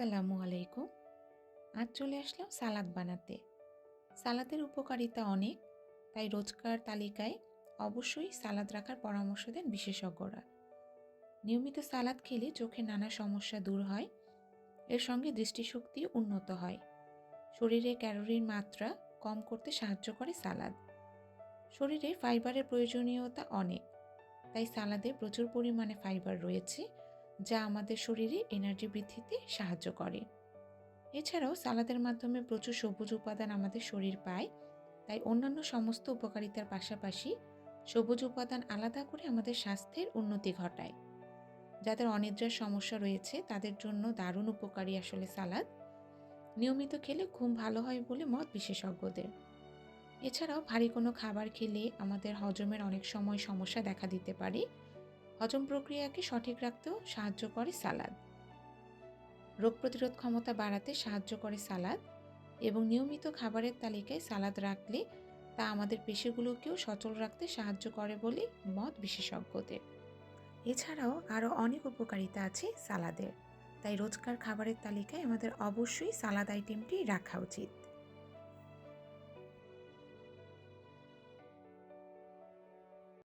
আসসালামু আলাইকুম। আজ চলে আসলাম সালাদ বানাতে। সালাদের উপকারিতা অনেক, তাই রোজকার তালিকায় অবশ্যই সালাদ রাখার পরামর্শ দেন বিশেষজ্ঞরা। নিয়মিত সালাদ খেলে চোখে নানা সমস্যা দূর হয়, এর সঙ্গে দৃষ্টিশক্তি উন্নত হয়। শরীরে ক্যালোরির মাত্রা কম করতে সাহায্য করে সালাদ। শরীরে ফাইবারের প্রয়োজনীয়তা অনেক, তাই সালাদে প্রচুর পরিমাণে ফাইবার রয়েছে যা আমাদের শরীরে এনার্জি বৃদ্ধিতে সাহায্য করে। এছাড়াও সালাদের মাধ্যমে প্রচুর সবুজ উপাদান আমাদের শরীর পায়, তাই অন্যান্য সমস্ত উপকারিতার পাশাপাশি সবুজ উপাদান আলাদা করে আমাদের স্বাস্থ্যের উন্নতি ঘটায়। যাদের অনিদ্রার সমস্যা রয়েছে, তাদের জন্য দারুণ উপকারী আসলে সালাদ। নিয়মিত খেলে ঘুম ভালো হয় বলে মত বিশেষজ্ঞদের। এছাড়াও ভারী কোনো খাবার খেলে আমাদের হজমের অনেক সময় সমস্যা দেখা দিতে পারে হজম প্রক্রিয়াকে সঠিক রাখতেও সাহায্য করে সালাদ। রোগ প্রতিরোধ ক্ষমতা বাড়াতে সাহায্য করে সালাদ এবং নিয়মিত খাবারের তালিকায় সালাদ রাখলে তা আমাদের পেশিগুলোকেও সচল রাখতে সাহায্য করে বলে মত বিশেষজ্ঞদের। এছাড়াও আরও অনেক উপকারিতা আছে সালাদের, তাই রোজকার খাবারের তালিকায় আমাদের অবশ্যই সালাদ আইটেমটি রাখা উচিত।